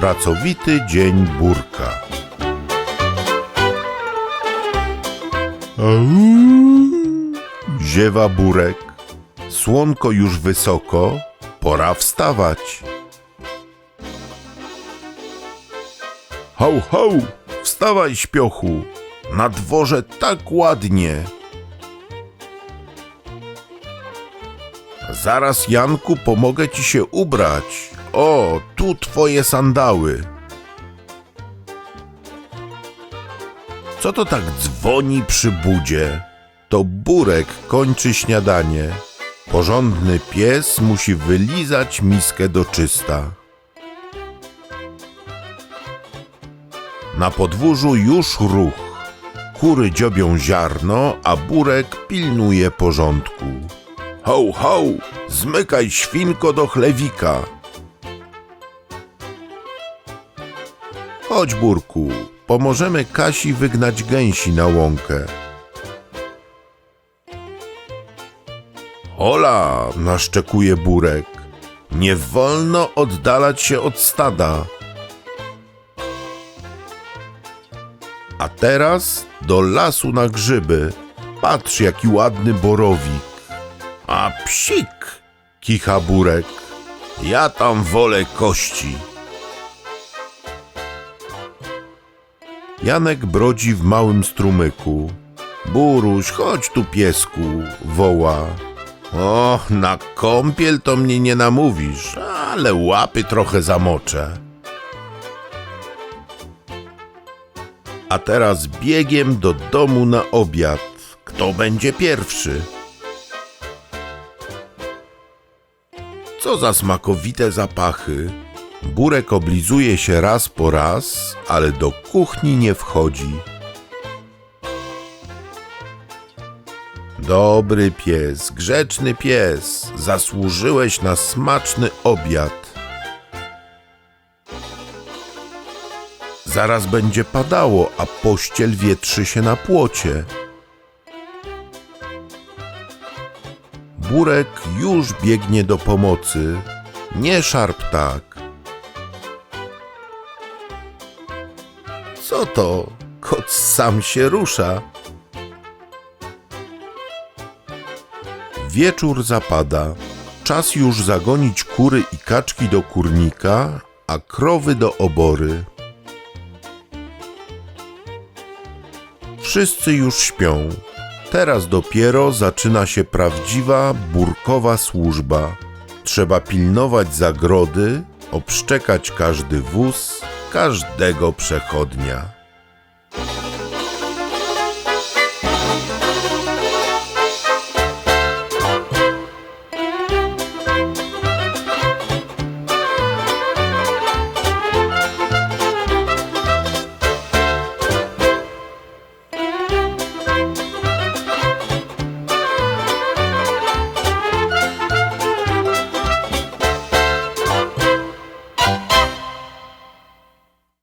pracowity dzień Burka. Ziewa Burek. Słonko już wysoko, pora wstawać. Ho, ho! Wstawaj, śpiochu! Na dworze tak ładnie. Zaraz, Janku, pomogę ci się ubrać. O, tu twoje sandały. Co to tak dzwoni przy budzie? To Burek kończy śniadanie. Porządny pies musi wylizać miskę do czysta. Na podwórzu już ruch. Kury dziobią ziarno, a Burek pilnuje porządku. Ho, ho! Zmykaj świnko do chlewika. Chodź, Burku, pomożemy Kasi wygnać gęsi na łąkę. Hola, naszczekuje Burek. Nie wolno oddalać się od stada. A teraz do lasu na grzyby. Patrz, jaki ładny borowik. A psik, kicha Burek. Ja tam wolę kości. Janek brodzi w małym strumyku. Buruś, chodź tu piesku, woła. O, na kąpiel to mnie nie namówisz, ale łapy trochę zamoczę. A teraz biegiem do domu na obiad. Kto będzie pierwszy? Co za smakowite zapachy. Burek oblizuje się raz po raz, ale do kuchni nie wchodzi. Dobry pies, grzeczny pies, zasłużyłeś na smaczny obiad. Zaraz będzie padało, a pościel wietrzy się na płocie. Burek już biegnie do pomocy. Nie szarp tak. Co to? Kot sam się rusza. Wieczór zapada. Czas już zagonić kury i kaczki do kurnika, a krowy do obory. Wszyscy już śpią. Teraz dopiero zaczyna się prawdziwa burkowa służba. Trzeba pilnować zagrody, obszczekać każdy wóz, każdego przechodnia.